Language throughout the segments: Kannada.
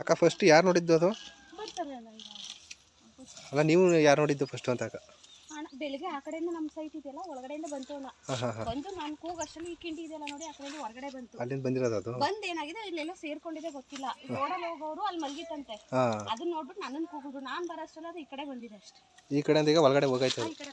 ಅಕ್ಕ ಫಸ್ಟ್ ಯಾರು ನೋಡಿದ್ದು ಅದು? ಅಲ್ಲ ನೀವು ಯಾರು ನೋಡಿದ್ದು ಫಸ್ಟ್ ಅಂತ ಅಕ್ಕ? ಅಣ್ಣ ಬೆಳಿಗ್ಗೆ ಆ ಕಡೆಯಿಂದ ನಮ್ಮ ಸೈಟ್ ಇದೆಯಲ್ಲ ಒಳಗಡೆಯಿಂದ ಬಂತು ಅಲ್ಲ ಹಾಂ ಹಾಂ ಹಾಂ. ಬಂದು ನಾನು ಕೂಗ್ ಅಷ್ಟರಲ್ಲಿ ಈ ಕಿಂಡಿ ಇದೆಯಲ್ಲ ನೋಡಿ ಆ ಕಡೆಯಿಂದ ಹೊರಗಡೆ ಬಂತು. ಅಲ್ಲಿಂದ ಬಂದಿರೋದು ಅದು? ಬಂದ್ ಏನಾಗಿದೆ ಇಲ್ಲೆಲ್ಲ ಸೇರ್ಕೊಂಡಿದೆ ಗೊತ್ತಿಲ್ಲ. ರೋಡಲ್ಲಿ ಹೋಗೋರು ಅಲ್ಲಿ ಮಲಗಿತ್ತಂತೆ. ಹಾಂ. ಅದನ್ನ ನೋಡ್ಬಿಟ್ಟು ನನ್ನನ್ನು ಕೂಗುದು. ನಾನು ಬರೋಷ್ಟಲ್ಲ ಅದು ಈ ಕಡೆ ಬಂದಿದೆ ಅಷ್ಟೇ. ಈ ಕಡೆಯಿಂದ ಈಗ ಒಳಗಡೆ ಹೋಗೈತೆ ಅದು. ಈ ಕಡೆ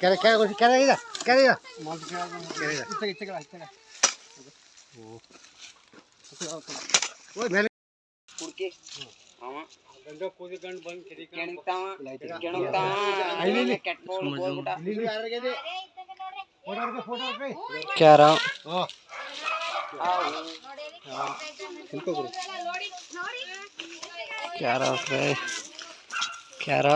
ಕೆರೆ ಕೆರೆ ಕೊಡಿ, ಕೆರೆ ಇದೆ ಕೆರೆ ಇದೆ ಓ ಮೇಲೆ ಕ್ಯಾರ ತಿಳ್ಕೊಬಿಡು ಕ್ಯಾರ ಫ್ರೈ ಕ್ಯಾರ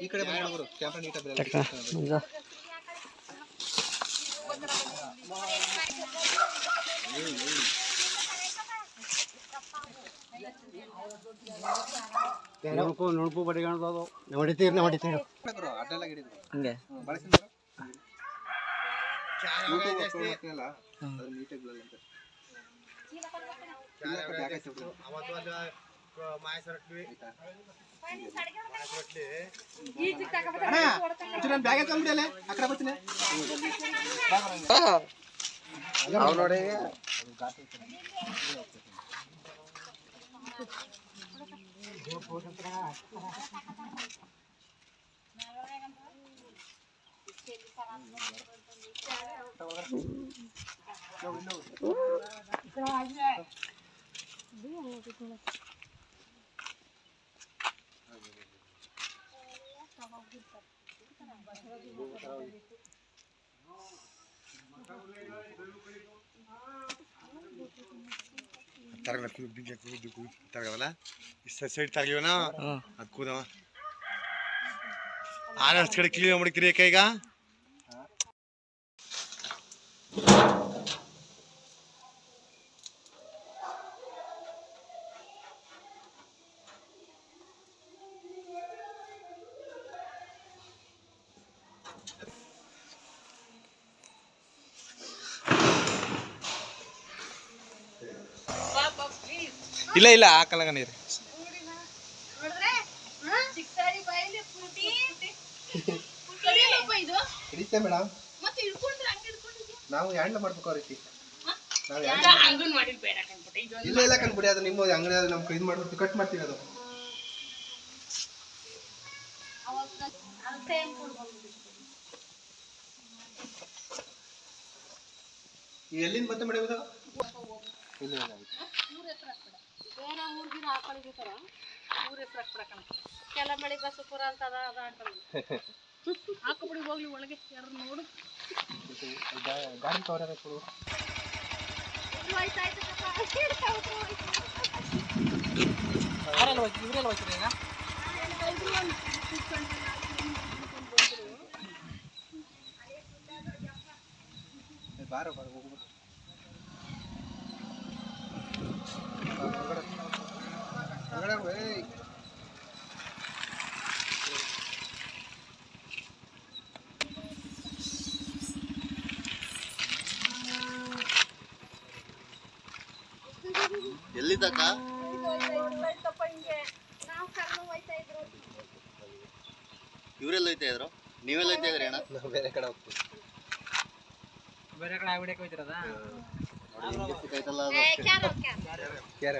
ಈ ಕಡೆ ಬಂದ್ಬಿಡು ಕ್ಯಾಮ್ರಾ ನೀಟಾಗಿ ಈಗ ನುಣುಪು ನುಣುಪು ಬಡಿಗಣದು ಹೊಡಿತೀರಿ ಹೊಡಿತೀರಿ ಅಡ್ಡೆಲ್ಲ ಗಿಡಿದ್ರು ಹಂಗೆ. ಬಳಸಿದ್ರು ನೀಟಾಗಿ ಬ್ಯಾಗ್ ಹಾಕೊಂಡ್ಬಿಡಲೆ ಆ ಕಡೆ ಬರ್ತೀನಿ ಇಷ್ಟ ಸೈಡ್. ಅದು ಕೂದವ ಆರಷ್ಟು ಕಡೆ ಕ್ಲೀನ್ ಈಗ? ಇಲ್ಲ ಇಲ್ಲ ಹಾಕಲ್ಲ ನೀರು ಹಿಡಿತೆ ಮೇಡಮ್ ನಾವು ಹ್ಯಾಂಡಲ್ ಮಾಡ್ಬೇಕು ಆ ರೀತಿ. ನಾವು ಇಲ್ಲ ಇಲ್ಲ ಕಂಡ್ಬಿಡಿ ಅದು ನಿಮ್ಮ ಅಂಗಡಿ ಅದು ನಮ್ಗೆ ಇದು ಮಾಡ್ಬಿಟ್ಟು ಕಟ್ ಮಾಡ್ತೀವಿ ಅದು. ಈ ಎಲ್ಲಿಂದ ಮತ್ತೆ ಮೇಡಮ್ ಇದು ಇಲ್ಲ ಇಲ್ಲ. ಬೇರೆ ಊರ್ಗಿರ ಹಾಕೊಂಡಿರ್ತಾರ ಊರ ಹೆಸರು ಹಾಕ್ಬಿಡಕಣ ಕೆಲ ಮಳೆ ಬಸಪುರ ಅಂತ ಅದ ಅದ ಹಾಕೊಳ್ಳಿ ಹಾಕೊಬಿಡಿ ಹೋಗ್ಲಿ ಒಳಗೆ ಎರಡು ನೋಡು. ಗಾಡಿ ಕವರ್ ಕೊಡು ಬಾರ ಬಾರ ಹೋಗ್ಬಿಟ್ಟು ಬಾರ ಬಾರ ಏಯ್. ಎಲ್ಲಿದ್ದಕ್ಕ? ನಾವು ಕರ್ಕೊಂಡು ಹೋಯ್ತಾ ಇದ್ರು ಇವರೆಲ್ಲ ಹೋಯ್ತಾ ಇದ್ರು? ನೀವೆಲ್ಲ ಹೋಯ್ತಾ ಇದ್ರಿ ಅಣ್ಣ? ಬೇರೆ ಕಡೆ ಹೋಗ್ತೀವಿ. ಬೇರೆ ಕಡೆ ಆಗ್ಬಿಡಕ್ಕೆ ಹೋಯ್ತಿರದ? ನೋಡಿ ಹೆಂಗೆ